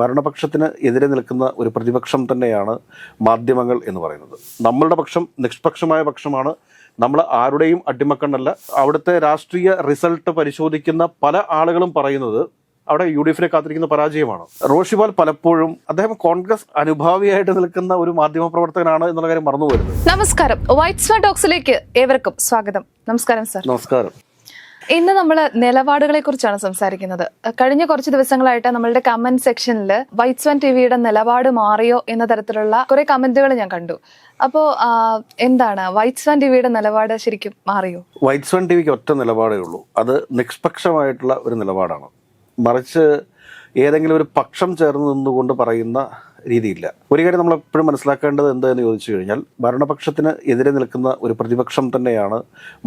ഭരണപക്ഷത്തിന് എതിരെ നിൽക്കുന്ന ഒരു പ്രതിപക്ഷം തന്നെയാണ് മാധ്യമങ്ങൾ എന്ന് പറയുന്നത്. നമ്മളുടെ പക്ഷം നിഷ്പക്ഷമായ പക്ഷമാണ്. നമ്മൾ ആരുടെയും അടിമക്കണ്ണല്ല. അവിടുത്തെ രാഷ്ട്രീയ റിസൾട്ട് പരിശോധിക്കുന്ന പല ആളുകളും പറയുന്നത് അവിടെ യു ഡി എഫിനെ കാത്തിരിക്കുന്ന പരാജയമാണ്. റോഷിപാൽ പലപ്പോഴും അദ്ദേഹം കോൺഗ്രസ് അനുഭാവിയായിട്ട് നിൽക്കുന്ന ഒരു മാധ്യമ പ്രവർത്തകനാണ് എന്നുള്ള കാര്യം മറന്നു നമസ്കാരം. വൈറ്റ് ടോക്സിലേക്ക് ഏവർക്കും സ്വാഗതം. നമസ്കാരം സർ. നമസ്കാരം. ഇന്ന് നമ്മൾ നിലപാടുകളെ കുറിച്ചാണ് സംസാരിക്കുന്നത്. കഴിഞ്ഞ കുറച്ച് ദിവസങ്ങളായിട്ട് നമ്മളുടെ കമന്റ് സെക്ഷനിൽ വൈറ്റ് ടി വിയുടെ നിലപാട് മാറിയോ എന്ന തരത്തിലുള്ള കുറെ കമന്റുകൾ ഞാൻ കണ്ടു. അപ്പോൾ എന്താണ്? വൈറ്റ് ടി വിയുടെ നിലപാട് ശരിക്കും മാറിയോ? വൈറ്റ് സ്വൻ ടി വിക്ക് ഒറ്റ നിലപാടേ ഉള്ളൂ. അത് നിഷ്പക്ഷമായിട്ടുള്ള ഒരു നിലപാടാണ്. മറിച്ച് ഏതെങ്കിലും ഒരു പക്ഷം ചേർന്ന് നിന്നുകൊണ്ട് പറയുന്ന രീതിയില്ല. ഒരു കാര്യം നമ്മൾ എപ്പോഴും മനസ്സിലാക്കേണ്ടത് എന്താണെന്ന് ചോദിച്ചു കഴിഞ്ഞാൽ ഭരണപക്ഷത്തിന് എതിരെ നിൽക്കുന്ന ഒരു പ്രതിപക്ഷം തന്നെയാണ്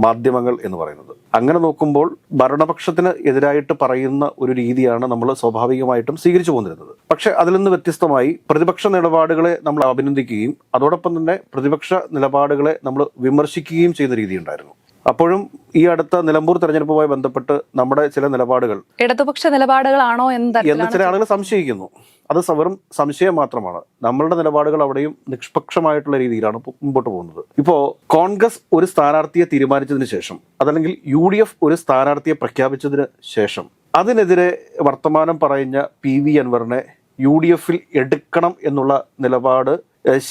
മാധ്യമങ്ങൾ എന്ന് പറയുന്നത്. അങ്ങനെ നോക്കുമ്പോൾ ഭരണപക്ഷത്തിന് എതിരായിട്ട് പറയുന്ന ഒരു രീതിയാണ് നമ്മൾ സ്വാഭാവികമായിട്ടും സ്വീകരിച്ചു പോന്നിരുന്നത്. പക്ഷേ അതിൽ നിന്ന് വ്യത്യസ്തമായി പ്രതിപക്ഷ നിലപാടുകളെ നമ്മൾ അഭിനന്ദിക്കുകയും അതോടൊപ്പം തന്നെ പ്രതിപക്ഷ നിലപാടുകളെ നമ്മൾ വിമർശിക്കുകയും ചെയ്യുന്ന രീതി ഉണ്ടായിരുന്നു. അപ്പോഴും ഈ അടുത്ത നിലമ്പൂർ തെരഞ്ഞെടുപ്പുമായി ബന്ധപ്പെട്ട് നമ്മുടെ ചില നിലപാടുകൾ ഇടതുപക്ഷ നിലപാടുകളാണോ എന്ന ചില ആളുകൾ സംശയിക്കുന്നു. അത് വെറും സംശയം മാത്രമാണ്. നമ്മളുടെ നിലപാടുകൾ അവിടെയും നിഷ്പക്ഷമായിട്ടുള്ള രീതിയിലാണ് മുമ്പോട്ട് പോകുന്നത്. ഇപ്പോ കോൺഗ്രസ് ഒരു സ്ഥാനാർത്ഥിയെ തീരുമാനിച്ചതിന് ശേഷം അതല്ലെങ്കിൽ യു ഡി എഫ് ഒരു സ്ഥാനാർത്ഥിയെ പ്രഖ്യാപിച്ചതിന് ശേഷം അതിനെതിരെ വർത്തമാനം പറയുന്ന പി വി അൻവറിനെ യു ഡി എഫിൽ എടുക്കണം എന്നുള്ള നിലപാട്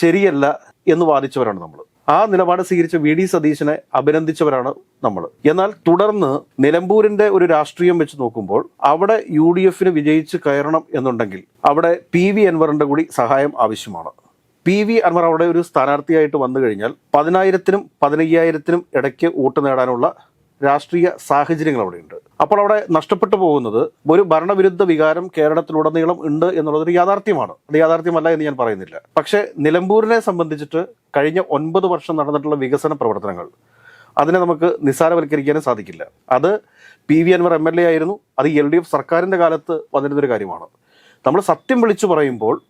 ശരിയല്ല എന്ന് വാദിച്ചവരാണ് നമ്മൾ ആ നിലപാട് സ്വീകരിച്ച വി ഡി സതീശനെ അഭിനന്ദിച്ചവരാണ് നമ്മൾ എന്നാൽ തുടർന്ന് നിലമ്പൂരിന്റെ ഒരു രാഷ്ട്രീയം വെച്ച് നോക്കുമ്പോൾ അവിടെ യു ഡി എഫിന് വിജയിച്ച് കയറണം എന്നുണ്ടെങ്കിൽ അവിടെ പി വി അൻവറിന്റെ കൂടി സഹായം ആവശ്യമാണ്. പി വി അൻവർ അവിടെ ഒരു സ്ഥാനാർത്ഥിയായിട്ട് വന്നു കഴിഞ്ഞാൽ പതിനായിരത്തിനും പതിനയ്യായിരത്തിനും ഇടയ്ക്ക് വോട്ട് നേടാനുള്ള രാഷ്ട്രീയ സാഹചര്യങ്ങൾ അവിടെയുണ്ട്. അപ്പോൾ അവിടെ നഷ്ടപ്പെട്ടു പോകുന്നത് ഒരു ഭരണവിരുദ്ധ വികാരം കേരളത്തിലുടനീളം ഉണ്ട് എന്നുള്ളത് ഒരു യാഥാർത്ഥ്യമാണ്. അത് യാഥാർത്ഥ്യമല്ല എന്ന് ഞാൻ പറയുന്നില്ല. പക്ഷേ നിലമ്പൂരിനെ സംബന്ധിച്ചിട്ട് കഴിഞ്ഞ ഒൻപത് വർഷം നടന്നിട്ടുള്ള വികസന പ്രവർത്തനങ്ങൾ അതിനെ നമുക്ക് നിസ്സാരവൽക്കരിക്കാനും സാധിക്കില്ല. അത് P V Anvar M L A ആയിരുന്നു. അത് എൽ ഡി എഫ് സർക്കാരിന്റെ കാലത്ത് വന്നിരുന്നൊരു കാര്യമാണ്. നമ്മൾ സത്യം വിളിച്ചു പറയുമ്പോൾ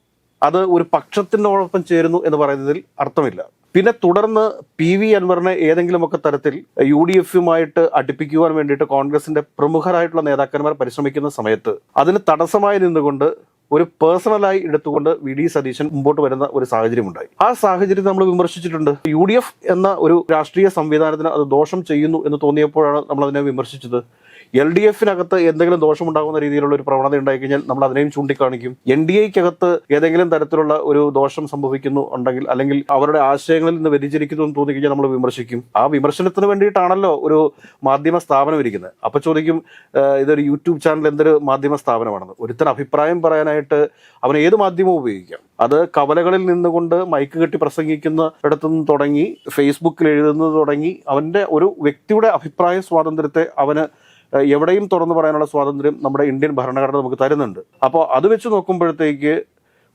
അത് ഒരു പക്ഷത്തിനോടൊപ്പം ചേരുന്നു എന്ന് പറയുന്നതിൽ അർത്ഥമില്ല. പിന്നെ തുടർന്ന് പി വി അൻവറിനെ ഏതെങ്കിലുമൊക്കെ തരത്തിൽ യു ഡി എഫുമായിട്ട് അടുപ്പിക്കുവാൻ വേണ്ടിയിട്ട് കോൺഗ്രസിന്റെ പ്രമുഖരായിട്ടുള്ള നേതാക്കന്മാർ പരിശ്രമിക്കുന്ന സമയത്ത് അതിന് തടസ്സമായി നിന്നുകൊണ്ട് ഒരു പേഴ്സണലായി എടുത്തുകൊണ്ട് വി ഡി സതീശൻ മുമ്പോട്ട് വരുന്ന ഒരു സാഹചര്യം ഉണ്ടായി ആ സാഹചര്യം നമ്മൾ വിമർശിച്ചിട്ടുണ്ട്. യു ഡി എഫ് എന്ന ഒരു രാഷ്ട്രീയ സംവിധാനത്തിന് അത് ദോഷം ചെയ്യുന്നു എന്ന് തോന്നിയപ്പോഴാണ് നമ്മൾ അതിനെ വിമർശിച്ചത്. എൽ ഡി എഫിനകത്ത് എന്തെങ്കിലും ദോഷമുണ്ടാകുന്ന രീതിയിലുള്ള ഒരു പ്രവണത ഉണ്ടായി കഴിഞ്ഞാൽ നമ്മൾ അതിനെയും ചൂണ്ടിക്കാണിക്കും. എൻ ഡി എക്കകത്ത് ഏതെങ്കിലും തരത്തിലുള്ള ഒരു ദോഷം സംഭവിക്കുന്നു ഉണ്ടെങ്കിൽ അല്ലെങ്കിൽ അവരുടെ ആശയങ്ങളിൽ നിന്ന് വ്യതിചരിക്കുന്നു എന്ന് തോന്നിക്കഴിഞ്ഞാൽ നമ്മൾ വിമർശിക്കും. ആ വിമർശനത്തിന് വേണ്ടിയിട്ടാണല്ലോ ഒരു മാധ്യമ സ്ഥാപനം ഇരിക്കുന്നത്. അപ്പൊ ചോദിക്കും ഇതൊരു യൂട്യൂബ് ചാനൽ എന്തൊരു മാധ്യമ സ്ഥാപനമാണെന്ന്. ഒരുത്തൻ അഭിപ്രായം പറയാനായിട്ട് അവൻ ഏത് മാധ്യമവും ഉപയോഗിക്കാം. അത് കവലകളിൽ നിന്നുകൊണ്ട് മൈക്ക് കെട്ടി പ്രസംഗിക്കുന്ന ഇടത്തുനിന്ന് തുടങ്ങി ഫേസ്ബുക്കിൽ എഴുതുന്നത് തുടങ്ങി അവന്റെ ഒരു വ്യക്തിയുടെ അഭിപ്രായ സ്വാതന്ത്ര്യത്തെ അവന് എവിടെയും തുറന്നു പറയാനുള്ള സ്വാതന്ത്ര്യം നമ്മുടെ ഇന്ത്യൻ ഭരണഘടന നമുക്ക് തരുന്നുണ്ട്. അപ്പോൾ അത് വെച്ച് നോക്കുമ്പോഴത്തേക്ക്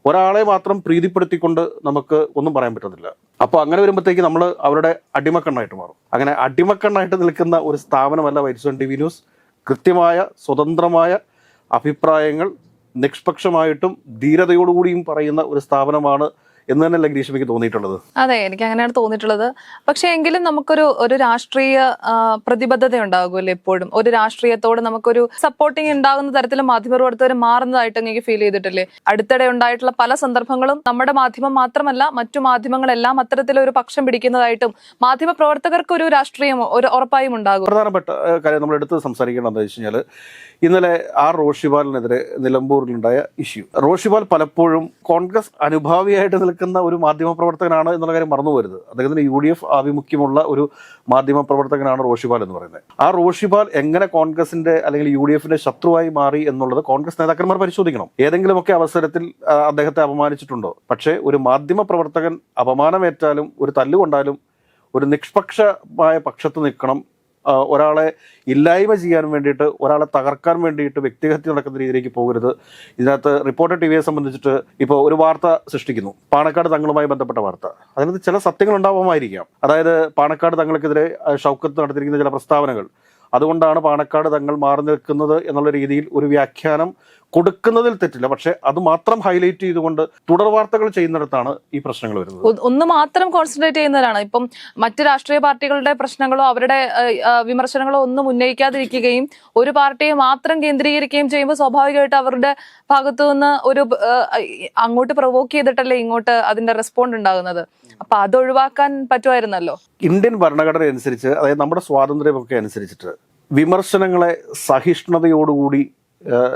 ഒരാളെ മാത്രം പ്രീതിപ്പെടുത്തിക്കൊണ്ട് നമുക്ക് ഒന്നും പറയാൻ പറ്റുന്നില്ല അപ്പോൾ അങ്ങനെ വരുമ്പോഴത്തേക്ക് നമ്മൾ അവരുടെ അടിമക്കണ്ണായിട്ട് മാറും. അങ്ങനെ അടിമക്കണ്ണായിട്ട് നിൽക്കുന്ന ഒരു സ്ഥാപനമല്ല White Zone T V news. കൃത്യമായ സ്വതന്ത്രമായ അഭിപ്രായങ്ങൾ നിഷ്പക്ഷമായിട്ടും ധീരതയോടുകൂടിയും പറയുന്ന ഒരു സ്ഥാപനമാണ് എന്ന് തന്നെയല്ല ഗ്രീഷ്മയ്ക്ക് തോന്നിയിട്ടുള്ളത്? അതെ എനിക്ക് അങ്ങനെയാണ് തോന്നിയിട്ടുള്ളത്. പക്ഷേ എങ്കിലും നമുക്കൊരു ഒരു രാഷ്ട്രീയ പ്രതിബദ്ധത ഉണ്ടാകുമല്ലോ എപ്പോഴും. ഒരു രാഷ്ട്രീയത്തോട് നമുക്കൊരു സപ്പോർട്ടിങ് ഉണ്ടാകുന്ന തരത്തിൽ മാധ്യമപ്രവർത്തകർ മാറുന്നതായിട്ട് എനിക്ക് ഫീൽ ചെയ്തിട്ടില്ലേ? അടുത്തിടെ ഉണ്ടായിട്ടുള്ള പല സന്ദർഭങ്ങളും നമ്മുടെ മാധ്യമം മാത്രമല്ല മറ്റു മാധ്യമങ്ങളെല്ലാം അത്തരത്തിലൊരു പക്ഷം പിടിക്കുന്നതായിട്ടും മാധ്യമ പ്രവർത്തകർക്ക് ഒരു രാഷ്ട്രീയം ഒരു ഉറപ്പായും ഉണ്ടാകും. പ്രധാനപ്പെട്ട കാര്യം നമ്മൾ എടുത്ത് സംസാരിക്കണം എന്താ വെച്ച് കഴിഞ്ഞാൽ ഇന്നലെ ആർ റോഷിപാലിനെതിരെ നിലമ്പൂരിലുണ്ടായ ഇഷ്യൂ. റോഷിപാൽ പലപ്പോഴും കോൺഗ്രസ് അനുഭാവിയായിട്ട് നിൽക്കുന്ന ഒരു മാധ്യമ പ്രവർത്തകനാണ് എന്നുള്ള കാര്യം മറന്നു പോരുത് അദ്ദേഹത്തിന് യു ഡി എഫ് ആഭിമുഖ്യമുള്ള ഒരു മാധ്യമ പ്രവർത്തകനാണ് റോഷിപാൽ എന്ന് പറയുന്നത്. ആ റോഷിപാൽ എങ്ങനെ കോൺഗ്രസിന്റെ അല്ലെങ്കിൽ യു ഡി എഫിന്റെ ശത്രുവായി മാറി എന്നുള്ളത് കോൺഗ്രസ് നേതാക്കന്മാർ പരിശോധിക്കണം. ഏതെങ്കിലുമൊക്കെ അവസരത്തിൽ അദ്ദേഹത്തെ അപമാനിച്ചിട്ടുണ്ടോ? പക്ഷേ ഒരു മാധ്യമ പ്രവർത്തകൻ അപമാനമേറ്റാലും ഒരു തല്ലുകൊണ്ടാലും ഒരു നിഷ്പക്ഷമായ പക്ഷത്ത് നിൽക്കണം ഒരാളെ ഇല്ലായ്മ ചെയ്യാൻ വേണ്ടിയിട്ട് ഒരാളെ തകർക്കാൻ വേണ്ടിയിട്ട് വ്യക്തിഹത്യ നടക്കുന്ന രീതിയിലേക്ക് പോകരുത്. ഇതിനകത്ത് റിപ്പോർട്ടർ ടി വിയെ സംബന്ധിച്ചിട്ട് ഇപ്പോൾ ഒരു വാർത്ത സൃഷ്ടിക്കുന്നു. പാണക്കാട് തങ്ങളുമായി ബന്ധപ്പെട്ട വാർത്ത. അതിനകത്ത് ചില സത്യങ്ങൾ ഉണ്ടാവുമായിരിക്കാം. അതായത് പാണക്കാട് തങ്ങൾക്കെതിരെ ഷൗക്കത്ത് നടത്തിയിരിക്കുന്ന ചില പ്രസ്താവനകൾ. അതുകൊണ്ടാണ് പാണക്കാട് തങ്ങൾ മാറി നിൽക്കുന്നത് എന്നുള്ള രീതിയിൽ ഒരു വ്യാഖ്യാനം കൊടുക്കുന്നതിൽ തെറ്റില്ല. പക്ഷെ അത് മാത്രം ഹൈലൈറ്റ് ചെയ്തുകൊണ്ട് തുടർ വാർത്തകൾ ചെയ്യുന്നിടത്താണ് ഈ പ്രശ്നങ്ങൾ വരുന്നത്. ഒന്ന് മാത്രം കോൺസെൻട്രേറ്റ് ചെയ്യുന്നവരാണ് ഇപ്പം മറ്റ് രാഷ്ട്രീയ പാർട്ടികളുടെ പ്രശ്നങ്ങളോ അവരുടെ വിമർശനങ്ങളോ ഒന്നും ഉന്നയിക്കാതിരിക്കുകയും ഒരു പാർട്ടിയെ മാത്രം കേന്ദ്രീകരിക്കുകയും ചെയ്യുമ്പോൾ സ്വാഭാവികമായിട്ട് അവരുടെ ഭാഗത്തു നിന്ന് ഒരു അങ്ങോട്ട് പ്രൊവോക്ക് ചെയ്തിട്ടല്ലേ ഇങ്ങോട്ട് അതിന്റെ റെസ്പോണ്ട് ഉണ്ടാകുന്നത്. അപ്പൊ അത് ഒഴിവാക്കാൻ പറ്റുമായിരുന്നല്ലോ? ഇന്ത്യൻ ഭരണഘടന അനുസരിച്ച് അതായത് നമ്മുടെ സ്വാതന്ത്ര്യമൊക്കെ അനുസരിച്ചിട്ട് വിമർശനങ്ങളെ സഹിഷ്ണുതയോടുകൂടി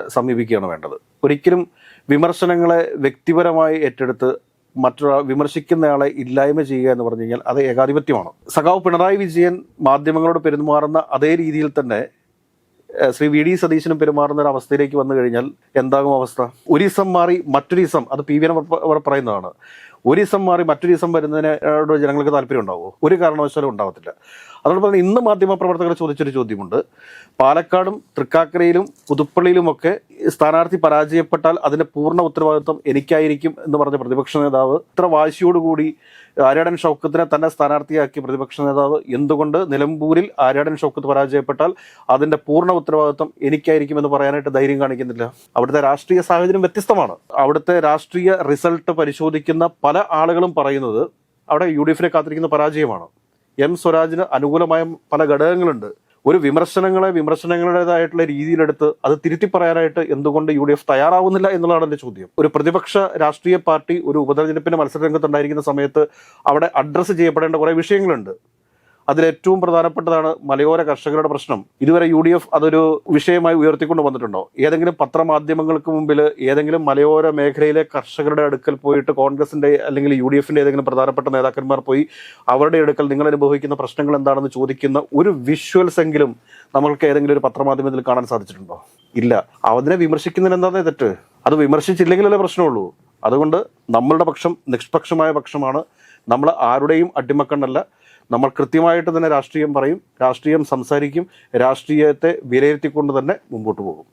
സമീപിക്കുകയാണ് വേണ്ടത്. ഒരിക്കലും വിമർശനങ്ങളെ വ്യക്തിപരമായി ഏറ്റെടുത്ത് മറ്റൊരാ വിമർശിക്കുന്നയാളെ ഇല്ലായ്മ ചെയ്യുക എന്ന് പറഞ്ഞു കഴിഞ്ഞാൽ അത് ഏകാധിപത്യമാണ്. സഖാവ് പിണറായി വിജയൻ മാധ്യമങ്ങളോട് പെരുമാറുന്ന അതേ രീതിയിൽ തന്നെ ശ്രീ വി ഡി സതീശനും പെരുമാറുന്ന ഒരു അവസ്ഥയിലേക്ക് വന്നു കഴിഞ്ഞാൽ എന്താകും അവസ്ഥ? ഒരു ദിവസം മാറി മറ്റൊരു ദിവസം അത് പി വി എൻ പറയുന്നതാണ്. ഒരു ദിവസം മാറി മറ്റൊരു ദിവസം വരുന്നതിനോട് ജനങ്ങൾക്ക് താല്പര്യം ഉണ്ടാവുമോ ഒരു കാരണവശാലും ഉണ്ടാവത്തില്ല. അതോടൊപ്പം തന്നെ ഇന്ന് മാധ്യമപ്രവർത്തകർ ചോദിച്ചൊരു ചോദ്യമുണ്ട്. പാലക്കാടും തൃക്കാക്കരയിലും പുതുപ്പള്ളിയിലുമൊക്കെ സ്ഥാനാർത്ഥി പരാജയപ്പെട്ടാൽ അതിന്റെ പൂർണ ഉത്തരവാദിത്വം എനിക്കായിരിക്കും എന്ന് പറഞ്ഞ പ്രതിപക്ഷ നേതാവ് ഇത്ര വാശിയോടുകൂടി ആര്യാടൻ ഷൗക്കത്തിനെ തന്നെ സ്ഥാനാർത്ഥിയാക്കിയ പ്രതിപക്ഷ നേതാവ് എന്തുകൊണ്ട് നിലമ്പൂരിൽ ആര്യാടൻ ഷൗക്കത്ത് പരാജയപ്പെട്ടാൽ അതിന്റെ പൂർണ ഉത്തരവാദിത്വം എനിക്കായിരിക്കും എന്ന് പറയാനായിട്ട് ധൈര്യം കാണിക്കുന്നില്ല? അവിടുത്തെ രാഷ്ട്രീയ സാഹചര്യം വ്യത്യസ്തമാണ്. അവിടുത്തെ രാഷ്ട്രീയ റിസൾട്ട് പരിശോധിക്കുന്ന പല ആളുകളും പറയുന്നത് അവിടെ യു ഡി എഫിനെ കാത്തിരിക്കുന്ന പരാജയമാണ്. എം സ്വരാജിന് അനുകൂലമായ പല ഘടകങ്ങളുണ്ട്. ഒരു വിമർശനങ്ങളെ വിമർശനങ്ങളുടേതായിട്ടുള്ള രീതിയിലെടുത്ത് അത് തിരുത്തി പറയാനായിട്ട് എന്തുകൊണ്ട് യു ഡി എഫ് തയ്യാറാവുന്നില്ല എന്നുള്ളതാണ് എന്റെ ചോദ്യം. ഒരു പ്രതിപക്ഷ രാഷ്ട്രീയ പാർട്ടി ഒരു ഉപതെരഞ്ഞെടുപ്പിന്റെ മത്സര രംഗത്തുണ്ടായിരിക്കുന്ന സമയത്ത് അവിടെ അഡ്രസ്സ് ചെയ്യപ്പെടേണ്ട കുറേ വിഷയങ്ങളുണ്ട്. അതിൽ ഏറ്റവും പ്രധാനപ്പെട്ടതാണ് മലയോര കർഷകരുടെ പ്രശ്നം. ഇതുവരെ യു ഡി എഫ് അതൊരു വിഷയമായി ഉയർത്തിക്കൊണ്ട് വന്നിട്ടുണ്ടോ? ഏതെങ്കിലും പത്രമാധ്യമങ്ങൾക്ക് മുമ്പിൽ ഏതെങ്കിലും മലയോര മേഖലയിലെ കർഷകരുടെ അടുക്കൽ പോയിട്ട് കോൺഗ്രസിന്റെ അല്ലെങ്കിൽ യു ഡി എഫിന്റെ ഏതെങ്കിലും പ്രധാനപ്പെട്ട നേതാക്കന്മാർ പോയി അവരുടെ അടുക്കൽ നിങ്ങൾ അനുഭവിക്കുന്ന പ്രശ്നങ്ങൾ എന്താണെന്ന് ചോദിക്കുന്ന ഒരു വിഷ്വൽസ് എങ്കിലും നമ്മൾക്ക് ഏതെങ്കിലും ഒരു പത്രമാധ്യമത്തിൽ കാണാൻ സാധിച്ചിട്ടുണ്ടോ? ഇല്ല. അതിനെ വിമർശിക്കുന്നതിന് എന്താണെന്ന് തെറ്റ്? അത് വിമർശിച്ചില്ലെങ്കിലല്ലേ പ്രശ്നമുള്ളൂ. അതുകൊണ്ട് നമ്മളുടെ പക്ഷം നിഷ്പക്ഷമായ പക്ഷമാണ് നമ്മൾ ആരുടെയും അടിമക്കണ്ണല്ല. നമ്മൾ കൃത്യമായിട്ട് തന്നെ രാഷ്ട്രീയം പറയും രാഷ്ട്രീയം സംസാരിക്കും രാഷ്ട്രീയത്തെ വിലയിരുത്തിക്കൊണ്ട് തന്നെ മുമ്പോട്ട് പോകും.